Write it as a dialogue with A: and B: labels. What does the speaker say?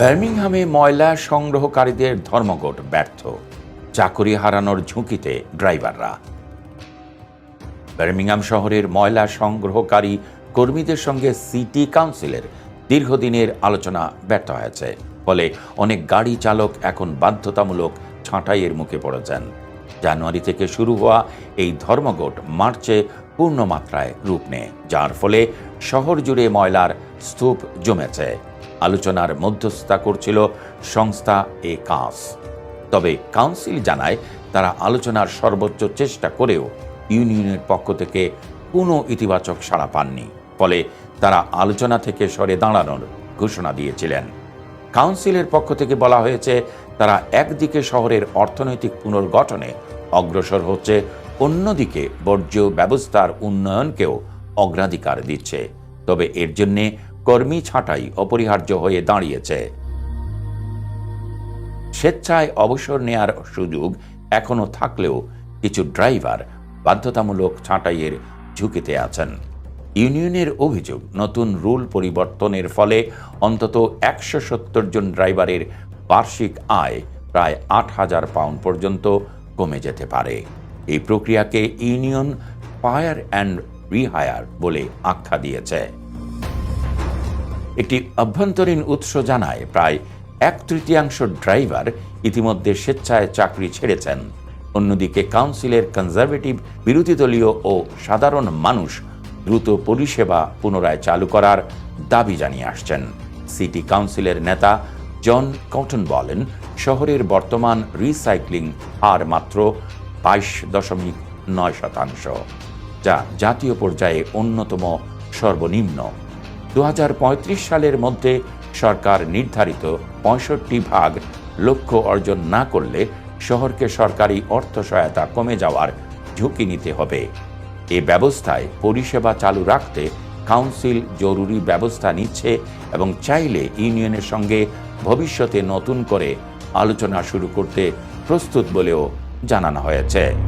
A: বার্মিংহামে ময়লা সংগ্রহকারীদের ধর্মঘট ব্যর্থ। চাকরি হারানোর ঝুঁকিতে ড্রাইভাররা। বার্মিংহাম শহরের ময়লা সংগ্রহকারী কর্মীদের সঙ্গে সিটি কাউন্সিলের দীর্ঘদিনের আলোচনা ব্যর্থ হয়েছে। ফলে অনেক গাড়ি চালক এখন বাধ্যতামূলক ছাঁটাইয়ের মুখে পড়েছেন। জানুয়ারি থেকে শুরু হওয়া এই ধর্মঘট মার্চে পূর্ণমাত্রায় রূপ নেয়, যার ফলে শহর জুড়ে ময়লার স্তূপ জমেছে। আলোচনার মধ্যস্থতা করছিল সংস্থা এ কাস তবে কাউন্সিল জানায় তারা আলোচনার সর্বোচ্চ চেষ্টা করেও ইউনিয়নের পক্ষ থেকে কোনো ইতিবাচক সাড়া পাননি। ফলে তারা আলোচনা থেকে সরে দাঁড়ানোর ঘোষণা দিয়েছিলেন। কাউন্সিলের পক্ষ থেকে বলা হয়েছে, তারা একদিকে শহরের অর্থনৈতিক পুনর্গঠনে অগ্রসর হচ্ছে, অন্যদিকে বর্জ্য ব্যবস্থার উন্নয়নকেও অগ্রাধিকার দিচ্ছে। তবে এর জন্যে কর্মী ছাঁটাই অপরিহার্য হয়ে দাঁড়িয়েছে। স্বেচ্ছায় অবসর নেয়ার সুযোগ এখনও থাকলেও কিছু ড্রাইভার বাধ্যতামূলক ছাঁটাইয়ের ঝুঁকিতে আছেন। ইউনিয়নের অভিযোগ, নতুন রুল পরিবর্তনের ফলে অন্তত একশো সত্তর জন ড্রাইভারের বার্ষিক আয় প্রায় আট হাজার পাউন্ড পর্যন্ত কমে যেতে পারে। এই প্রক্রিয়াকে ইউনিয়ন ফায়ার অ্যান্ড রিহায়ার বলে আখ্যা দিয়েছে। একটি অভ্যন্তরীণ উৎস জানায় প্রায় এক তৃতীয়াংশ ড্রাইভার ইতিমধ্যে স্বেচ্ছায় চাকরি ছেড়েছেন। অন্যদিকে কাউন্সিলের কনজারভেটিভ, বিরোধী দলীয় ও সাধারণ মানুষ দ্রুত পরিষেবা পুনরায় চালু করার দাবি জানিয়ে আসছেন। সিটি কাউন্সিলের নেতা জন কটন বলেন, শহরের বর্তমান রিসাইক্লিং হার মাত্র বাইশ দশমিক নয় শতাংশ, যা জাতীয় পর্যায়ে অন্যতম সর্বনিম্ন। দু হাজার পঁয়ত্রিশ সালের মধ্যে সরকার নির্ধারিত পঁয়ষট্টি ভাগ লক্ষ্য অর্জন না করলে শহরকে সরকারি অর্থ সহায়তা কমে যাওয়ার ঝুঁকি নিতে হবে। এ ব্যবস্থায় পরিষেবা চালু রাখতে কাউন্সিল জরুরি ব্যবস্থা নিচ্ছে এবং চাইলে ইউনিয়নের সঙ্গে ভবিষ্যতে নতুন করে আলোচনা শুরু করতে প্রস্তুত বলেও জানানো হয়েছে।